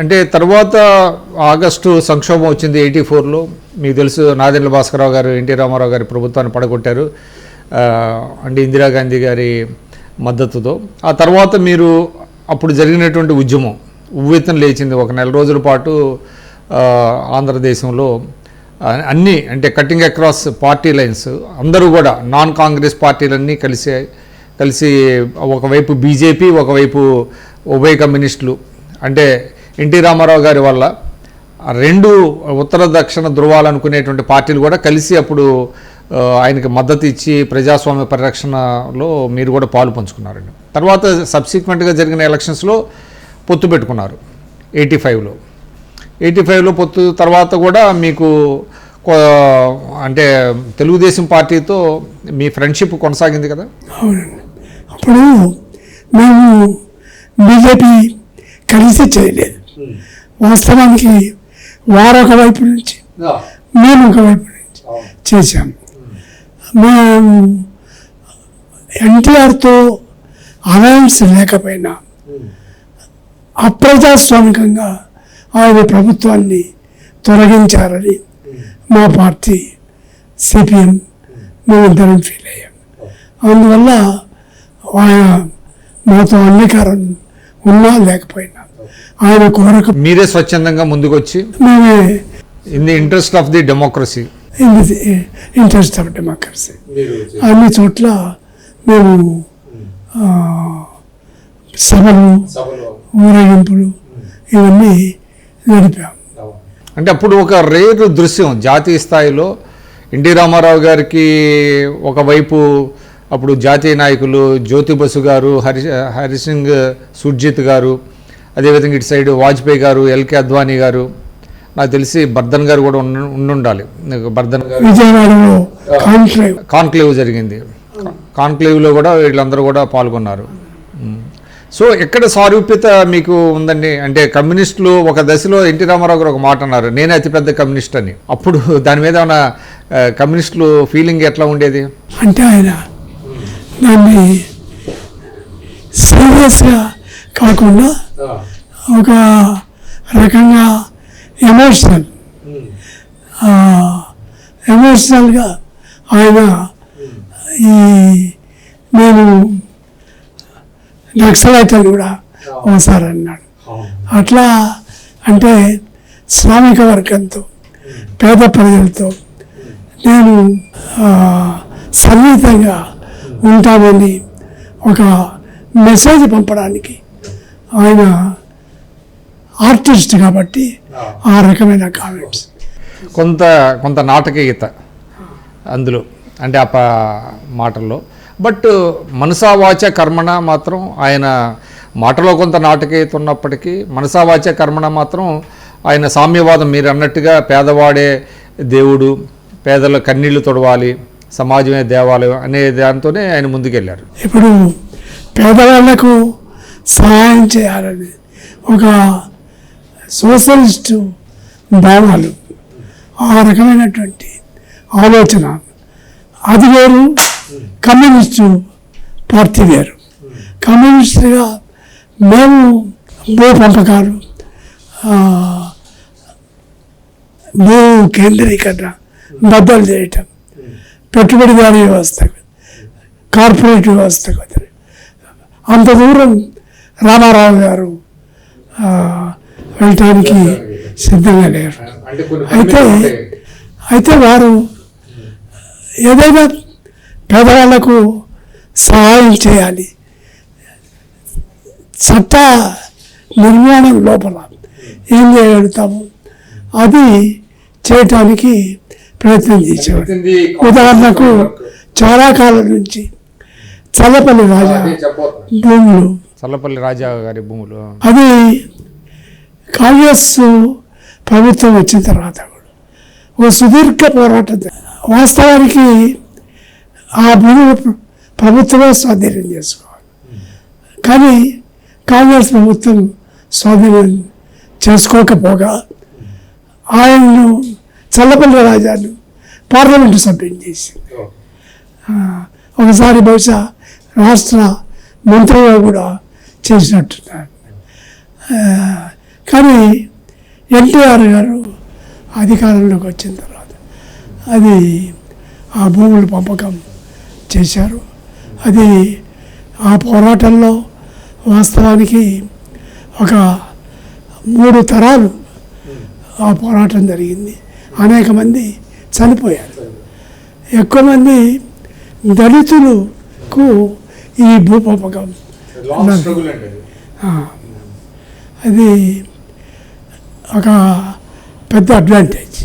అంటే తర్వాత ఆగస్టు సంక్షోభం వచ్చింది ఎయిటీ ఫోర్లో. మీకు తెలుసు నాదెండ్ల భాస్కరరావు గారు ఎన్టీ రామారావు గారి ప్రభుత్వాన్ని పడగొట్టారు. అంటే ఇందిరాగాంధీ గారి మద్దతుతో. ఆ తర్వాత మీరు అప్పుడు జరిగినటువంటి ఉద్యమం ఉవ్వెత్తం లేచింది ఒక నెల రోజుల పాటు ఆంధ్రదేశంలో అన్నీ అంటే కటింగ్ అక్రాస్ పార్టీ లైన్స్ అందరూ కూడా నాన్ కాంగ్రెస్ పార్టీలన్నీ కలిసి కలిసి ఒకవైపు బీజేపీ ఒకవైపు ఉభయ కమ్యూనిస్టులు. అంటే ఎన్టీ రామారావు గారి వల్ల రెండు ఉత్తర దక్షిణ ధృవాలు అనుకునేటువంటి పార్టీలు కూడా కలిసి అప్పుడు ఆయనకి మద్దతు ఇచ్చి ప్రజాస్వామ్య పరిరక్షణలో మీరు కూడా పాలు పంచుకున్నారండి. తర్వాత సబ్సిక్వెంట్గా జరిగిన ఎలక్షన్స్లో పొత్తు పెట్టుకున్నారు ఎయిటీ ఫైవ్లో. ఎయిటీ ఫైవ్లో పొత్తు తర్వాత కూడా మీకు అంటే తెలుగుదేశం పార్టీతో మీ ఫ్రెండ్షిప్ కొనసాగింది కదా? అవునండి. అప్పుడు మేము బీజేపీ కలిసి చేయలేదు. వాస్తవానికి వారు ఒక వైపు నుంచి మేము ఒక వైపు నుంచి చేశాము. మేము ఎన్టీఆర్తో అలయన్స్ లేకపోయినా అప్రజాస్వామికంగా ఆయన ప్రభుత్వాన్ని తొలగించారని మా పార్టీ సిపిఎం మేమిద్దరం ఫీల్ అయ్యాం. అందువల్ల ఆయన మాతో అంగీకారం ఉన్నా లేకపోయినా ఆయన కోరక మీరే స్వచ్ఛందంగా ముందుకొచ్చి మేమే in the interest of the democracy. In the interest of democracy. అన్ని చోట్ల మేము ఆ, సభలు ఊరేగింపులు ఇవన్నీ నడిపాం. అంటే అప్పుడు ఒక రేరు దృశ్యం జాతీయ స్థాయిలో ఎన్టీ రామారావు గారికి ఒకవైపు అప్పుడు జాతీయ నాయకులు జ్యోతి బసు గారు హరి హరిసింగ్ సుర్జిత్ గారు అదేవిధంగా ఇటు సైడ్ వాజ్పేయి గారు ఎల్కే అద్వానీ గారు నాకు తెలిసి బర్ధన్ గారు కూడా ఉండి ఉండుండాలి. బర్ధన్ గారు కాన్క్లేవ్. కాన్క్లేవ్ జరిగింది. కాన్క్లేవ్లో కూడా వీళ్ళందరూ కూడా పాల్గొన్నారు. సో ఎక్కడ సారూప్యత మీకు ఉందండి? అంటే కమ్యూనిస్టులు ఒక దశలో ఎన్టీ రామారావు గారు ఒక మాట అన్నారు నేనే అతిపెద్ద కమ్యూనిస్ట్ అని. అప్పుడు దాని మీద ఉన్న కమ్యూనిస్టులు ఫీలింగ్ ఎట్లా ఉండేది? అంటే ఆయన దాన్ని సీరియస్గా కాకుండా ఒక రకంగా ఎమోషనల్ ఎమోషనల్గా ఆయన ఈ నేను నక్సలైట్లు కూడా ఒకసారి అన్నాడు. అట్లా అంటే శ్రామిక వర్గంతో పేద ప్రజలతో నేను సన్నిహితంగా ఉంటామని ఒక మెసేజ్ పంపడానికి ఆయన ఆర్టిస్ట్ కాబట్టి ఆ. రకమైన కామెంట్స్. కొంత కొంత నాటకీయత అందులో అంటే ఆ మాటల్లో. బట్ మనసా వాచ కర్మణ మాత్రం ఆయన మాటలో కొంత నాటకీయత ఉన్నప్పటికీ మనసా వాచ కర్మణ మాత్రం ఆయన సామ్యవాదం మీరు అన్నట్టుగా పేదవాడే దేవుడు పేదల కన్నీళ్ళు తొడవాలి సమాజమే దేవాలయం అనే దాంతోనే ఆయన ముందుకెళ్ళారు. ఇప్పుడు పేదవాళ్ళకు సహాయం చేయాలని ఒక సోషలిస్టు భావాలు ఆ రకమైనటువంటి ఆలోచన. అది వేరు కమ్యూనిస్టు పార్టీ వేరు. కమ్యూనిస్టుగా మేము భూ పంపకాలు భూ కేంద్రీకరణ బద్దలు చేయటం పెట్టుబడిదారీ వ్యవస్థ కార్పొరేట్ వ్యవస్థ కదా అంత దూరం రామారావు గారు వెళ్ళటానికి సిద్ధంగా లేరు. అయితే అయితే వారు ఏదైనా పేదవాళ్ళకు సహాయం చేయాలి. చట్ట నిర్మాణం లోపల ఏం చేయగలుగుతాము? అది చేయటానికి ప్రయత్నం చేసేవాడు ఉదాహరణకు చాలా కాలం నుంచి చల్లపల్లి రాజా. భూములు. చల్లపల్లి రాజా గారి భూములు. అది కాంగ్రెస్ ప్రభుత్వం వచ్చిన తర్వాత కూడా. ఒక సుదీర్ఘ పోరాటం. వాస్తవానికి ఆ భూములు ప్ర- ప్రభుత్వమే స్వాధీనం చేసుకోవాలి. కానీ కాంగ్రెస్ ప్రభుత్వం స్వాధీనం చేసుకోకపోగా ఆయన్ను చల్లపల్లి రాజాను పార్లమెంటు సభ్యుని చేసింది. ఆ, ఒకసారి బహుశా రాష్ట్ర మంత్రిగా కూడా చేసినట్టున్నారు. కానీ ఎన్టీఆర్ గారు అధికారంలోకి వచ్చిన తర్వాత అది ఆ భూముల పంపకం చేశారు. అది ఆ పోరాటంలో వాస్తవానికి ఒక మూడు తరాలు ఆ పోరాటం జరిగింది. అనేక మంది చనిపోయారు. ఎక్కువ మంది దళితులకు ఈ భూ పంపకం ఆ, అది ఒక పెద్ద అడ్వాంటేజ్